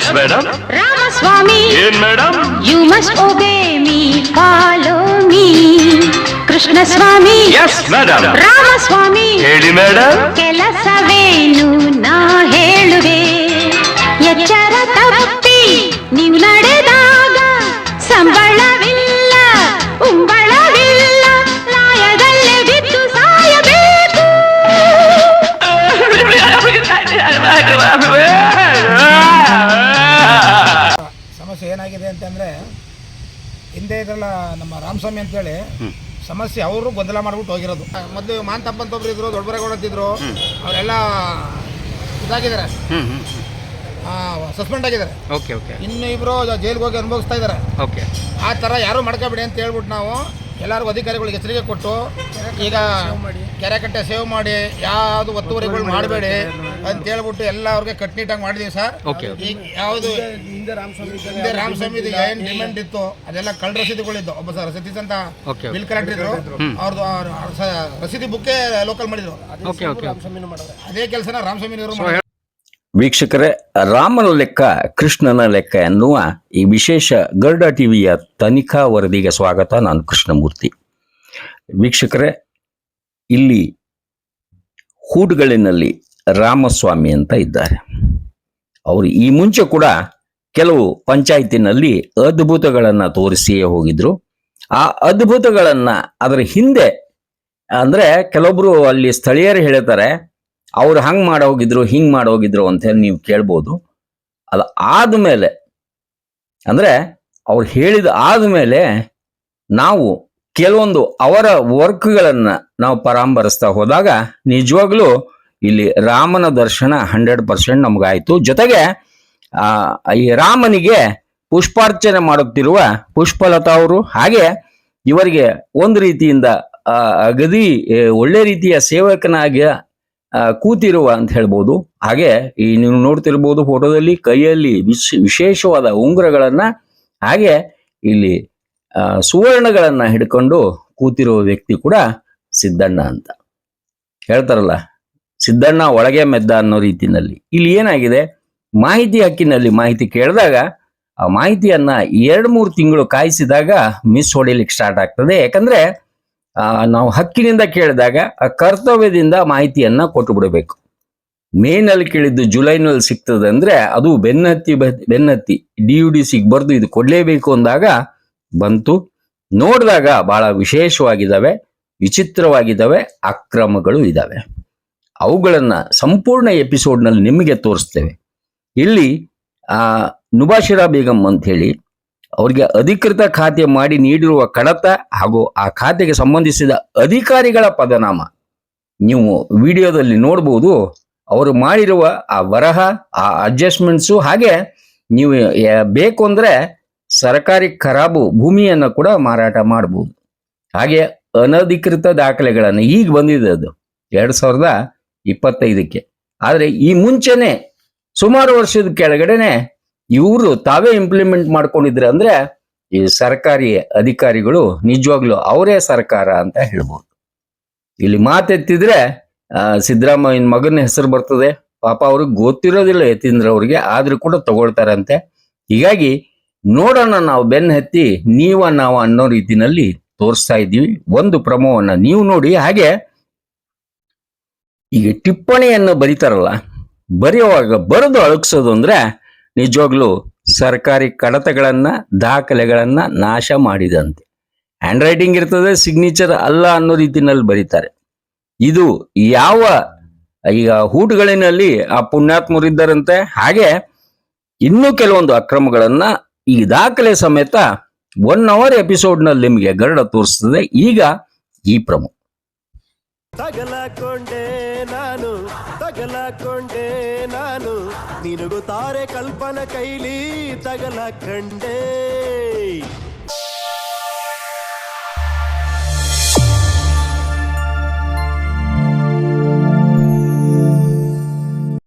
Madam Ramaswamy ಏನ್ madam you must obey me follow me Krishna Swamy yes madam Ramaswamy ಹೇಳಿ madam ಕೆಲಸವೇನು ನಾ ಏನಾಗಿದೆ ಅಂತಂದರೆ ಹಿಂದೆ ಇದ್ರಲ್ಲ ನಮ್ಮ ರಾಮಸ್ವಾಮಿ ಅಂತೇಳಿ ಸಮಸ್ಯೆ ಅವರು ಗೊಂದಲ ಮಾಡ್ಬಿಟ್ಟು ಹೋಗಿರೋದು. ಮೊದಲು ಮಾನ್ ಅಂತ ಒಬ್ರು ಇದ್ರು ದೊಡ್ಡಬರೇಗೌಡ ಅಂತಿದ್ರು. ಅವರೆಲ್ಲ ಇದಾಗಿದ್ದಾರೆ. ಸಸ್ಪೆಂಡ್ ಆಗಿದ್ದಾರೆ. Okay okay. ಇನ್ನು ಇಬ್ರು ಜೈಲಿಗೆ ಹೋಗಿ ಅನುಭವಿಸ್ತಾ ಇದ್ದಾರೆ. ಓಕೆ. ಆ ಥರ ಯಾರು ಮಾಡ್ಕೋಬೇಡಿ ಅಂತ ಹೇಳ್ಬಿಟ್ಟು ನಾವು ಎಲ್ಲರಿಗೂ ಅಧಿಕಾರಿಗಳಿಗೆ ಎಚ್ಚರಿಕೆ ಕೊಟ್ಟು ಈಗ ಕೆರೆ ಕಟ್ಟೆ ಸೇವ್ ಮಾಡಿ ಯಾವುದು ಒತ್ತುವರಿಗಳು ಮಾಡಬೇಡಿ. ಅಂತ ಹೇಳ್ಬಿಟ್ಟು ಎಲ್ಲ ಅವ್ರಿಗೆ ಕಟ್ನಿಟ್ಟಾಗಿ ಮಾಡಿದೀವಿ ಸರ್. ಓಕೆ ಈಗ ಯಾವುದು ಹಿಂದೆ ರಾಮಸ್ವಾಮಿ ಏನ್ ಡಿಮ್ಯಾಂಡ್ ಇತ್ತು ಅದೆಲ್ಲ ಕಳ್ಳ ರಸೀದಿಗಳಿದ್ದು ಒಬ್ಬ ಸರ್ ಸತೀಶ್ ಅಂತ ಬಿಲ್ ಕಲೆಕ್ಟರ್ ಇದ್ರು ಅವ್ರದ್ದು ರಸೀದಿ ಬುಕ್ಕೇ ಲೋಕಲ್ ಮಾಡಿದ್ರು. ಓಕೆ ಓಕೆ ಅದೇ ಕೆಲಸನ ರಾಮಸ್ವಾಮಿ ಅವರು ವೀಕ್ಷಕರೇ ರಾಮನ ಲೆಕ್ಕ ಕೃಷ್ಣನ ಲೆಕ್ಕ ಎನ್ನುವ ಈ ವಿಶೇಷ ಗರ್ಡ ಟಿವಿಯ ತನಿಖಾ ವರದಿಗೆ ಸ್ವಾಗತ ನಾನು ಕೃಷ್ಣಮೂರ್ತಿ. ವೀಕ್ಷಕರೇ ಇಲ್ಲಿ ಹೂಡುಗಳಿನಲ್ಲಿ ರಾಮಸ್ವಾಮಿ ಅಂತ ಇದ್ದಾರೆ. ಅವರು ಈ ಮುಂಚೆ ಕೂಡ ಕೆಲವು ಪಂಚಾಯತಿನಲ್ಲಿ ಅದ್ಭುತಗಳನ್ನ ತೋರಿಸಿಯೇ ಹೋಗಿದ್ರು. ಆ ಅದ್ಭುತಗಳನ್ನ ಅದರ ಹಿಂದೆ ಅಂದ್ರೆ ಕೆಲವೊಬ್ರು ಅಲ್ಲಿ ಸ್ಥಳೀಯರು ಹೇಳ್ತಾರೆ, ಅವ್ರು ಹಂಗ್ ಮಾಡೋಗಿದ್ರು, ಹಿಂಗ್ ಮಾಡೋಗಿದ್ರು ಅಂತ ನೀವು ಕೇಳ್ಬೋದು. ಅದು ಆದ್ಮೇಲೆ ಅಂದ್ರೆ ಅವ್ರು ಹೇಳಿದ ಆದ್ಮೇಲೆ ನಾವು ಕೆಲವೊಂದು ಅವರ ವರ್ಕ್ಗಳನ್ನು ನಾವು ಪರಾಂಬರಿಸ್ತಾ ಹೋದಾಗ ನಿಜವಾಗ್ಲೂ ಇಲ್ಲಿ ರಾಮನ ದರ್ಶನ ಹಂಡ್ರೆಡ್ ಪರ್ಸೆಂಟ್ ನಮಗಾಯ್ತು. ಜೊತೆಗೆ ಈ ರಾಮನಿಗೆ ಪುಷ್ಪಾರ್ಚನೆ ಮಾಡುತ್ತಿರುವ ಪುಷ್ಪಲತಾ ಅವರು, ಹಾಗೆ ಇವರಿಗೆ ಒಂದು ರೀತಿಯಿಂದ ಅಗದಿ ಒಳ್ಳೆ ರೀತಿಯ ಸೇವಕನಾಗಿ ಕೂತಿರುವ ಅಂತ ಹೇಳ್ಬೋದು. ಹಾಗೆ, ಈ ನೀವು ನೋಡ್ತಿರ್ಬೋದು ಫೋಟೋದಲ್ಲಿ ಕೈಯಲ್ಲಿ ವಿಶ್, ವಿಶೇಷವಾದ ಉಂಗುರಗಳನ್ನು, ಹಾಗೆ ಇಲ್ಲಿ ಸುವರ್ಣಗಳನ್ನ ಹಿಡ್ಕೊಂಡು ಕೂತಿರುವ ವ್ಯಕ್ತಿ ಕೂಡ ಸಿದ್ದಣ್ಣ ಅಂತ. ಹೇಳ್ತಾರಲ್ಲ ಸಿದ್ದಣ್ಣ ಒಳಗೆ ಮೆದ್ದ ಅನ್ನೋ ರೀತಿಯಲ್ಲಿ. ಇಲ್ಲಿ ಏನಾಗಿದೆ? ಮಾಹಿತಿ ಹಕ್ಕಿನಲ್ಲಿ ಮಾಹಿತಿ ಕೇಳಿದಾಗ ಆ ಮಾಹಿತಿಯನ್ನ ಎರಡ್ ಮೂರು ತಿಂಗಳು ಕಾಯಿಸಿದಾಗ ಮಿಸ್ ಹೊಡಿಲಿಕ್ಕೆ ಸ್ಟಾರ್ಟ್ ಆಗ್ತದೆ. ಯಾಕಂದ್ರೆ ನಾವು ಹಕ್ಕಿನಿಂದ ಕೇಳಿದಾಗ ಆ ಕರ್ತವ್ಯದಿಂದ ಮಾಹಿತಿಯನ್ನ ಕೊಟ್ಟು ಬಿಡಬೇಕು. ಮೇನಲ್ಲಿ ಕೇಳಿದ್ದು ಜುಲೈನಲ್ಲಿ ಸಿಗ್ತದೆ ಅಂದ್ರೆ ಅದು ಬೆನ್ನತ್ತಿ ಬೆನ್ನತ್ತಿ ಡಿ ಯು ಡಿ ಸಿಗ್ಬಾರ್ದು ಇದು ಕೊಡ್ಲೇಬೇಕು ಅಂದಾಗ ಬಂತು. ನೋಡಿದಾಗ ಬಹಳ ವಿಶೇಷವಾಗಿದ್ದಾವೆ ವಿಚಿತ್ರವಾಗಿದ್ದಾವೆ ಅಕ್ರಮಗಳು ಇದ್ದಾವೆ ಅವುಗಳನ್ನ ಸಂಪೂರ್ಣ ಎಪಿಸೋಡ್ನಲ್ಲಿ ನಿಮಗೆ ತೋರಿಸ್ತೇವೆ. ಇಲ್ಲಿ, ಆ ನುಬಾಶಿರಾ ಬೇಗಂ ಅಂತ ಹೇಳಿ, ಅವರಿಗೆ ಅಧಿಕೃತ ಖಾತೆ ಮಾಡಿ ನೀಡಿರುವ ಕಡತ ಹಾಗೂ ಆ ಖಾತೆಗೆ ಸಂಬಂಧಿಸಿದ ಅಧಿಕಾರಿಗಳ ಪದನಾಮ ನೀವು ವಿಡಿಯೋದಲ್ಲಿ ನೋಡ್ಬೋದು, ಅವರು ಮಾಡಿರುವ ಆ ವರಹ, ಆ ಅಡ್ಜಸ್ಟ್ಮೆಂಟ್ಸು ಹಾಗೆ ನೀವು ಬೇಕು ಅಂದರೆ ಸರ್ಕಾರಿ ಖರಾಬು ಭೂಮಿಯನ್ನು ಕೂಡ ಮಾರಾಟ ಮಾಡಬಹುದು ಹಾಗೆ ಅನಧಿಕೃತ ದಾಖಲೆಗಳನ್ನು ಈಗ ಬಂದಿದೆ ಅದು. ಎರಡು ಸಾವಿರದ ಇಪ್ಪತ್ತೈದಕ್ಕೆ. ಆದರೆ ಈ ಮುಂಚೆನೆ ಸುಮಾರು ವರ್ಷದ ಕೆಳಗಡೆನೆ ಇವರು ತಾವೇ ಇಂಪ್ಲಿಮೆಂಟ್ ಮಾಡ್ಕೊಂಡಿದ್ರೆ ಅಂದ್ರೆ ಈ ಸರ್ಕಾರಿ ಅಧಿಕಾರಿಗಳು ನಿಜವಾಗ್ಲೂ ಅವರೇ ಸರ್ಕಾರ ಅಂತ ಹೇಳ್ಬೋದು. ಇಲ್ಲಿ ಮಾತೆತ್ತಿದ್ರೆ ಸಿದ್ದರಾಮಯ್ಯನ ಮಗನ ಹೆಸರು ಬರ್ತದೆ. ಪಾಪ ಅವ್ರಿಗೆ ಗೊತ್ತಿರೋದಿಲ್ಲ ಯತೀಂದ್ರ ಅವ್ರಿಗೆ, ಆದ್ರೂ ಕೂಡ ತಗೊಳ್ತಾರಂತೆ. ಹೀಗಾಗಿ ನೋಡೋಣ ನಾವು ಬೆನ್ನ ಹತ್ತಿ ನೀವ ನಾವು ಅನ್ನೋ ರೀತಿನಲ್ಲಿ ತೋರಿಸ್ತಾ ಇದ್ದೀವಿ. ಒಂದು ಪ್ರಮೋವನ್ನು ನೀವು ನೋಡಿ. ಹಾಗೆ ಈಗ ಟಿಪ್ಪಣಿಯನ್ನು ಬರೀತಾರಲ್ಲ, ಬರೆಯುವಾಗ ಬರೆದು ಅಳಗ್ಸೋದು ಅಂದರೆ ನಿಜವಾಗ್ಲೂ ಸರ್ಕಾರಿ ಕಡತಗಳನ್ನು, ದಾಖಲೆಗಳನ್ನು ನಾಶ ಮಾಡಿದಂತೆ. ಹ್ಯಾಂಡ್ ರೈಟಿಂಗ್ ಇರ್ತದೆ ಸಿಗ್ನೇಚರ್ ಅಲ್ಲ ಅನ್ನೋ ರೀತಿನಲ್ಲಿ ಬರೀತಾರೆ. ಇದು ಯಾವ, ಈಗ ಹೂಟುಗಳಿನಲ್ಲಿ ಆ ಪುಣ್ಯಾತ್ಮರಿದ್ದರಂತೆ ಹಾಗೆ ಇನ್ನೂ ಕೆಲವೊಂದು ಅಕ್ರಮಗಳನ್ನು ಈ ದಾಖಲೆ ಸಮೇತ ಒನ್ ಅವರ್ ಎಪಿಸೋಡ್ನಲ್ಲಿ ನಿಮಗೆ ಗರಡ ತೋರಿಸ್ತದೆ. ಈಗ ಈ ಪ್ರಮು ತಗಲಕೊಂಡೆ ನಾನು ತಗಲಕೊಂಡೆ ನಾನು ನಿನಗೂ ತಾರೆ ಕಲ್ಪನ ಕೈಲಿ ತಗಲಕಂಡೆ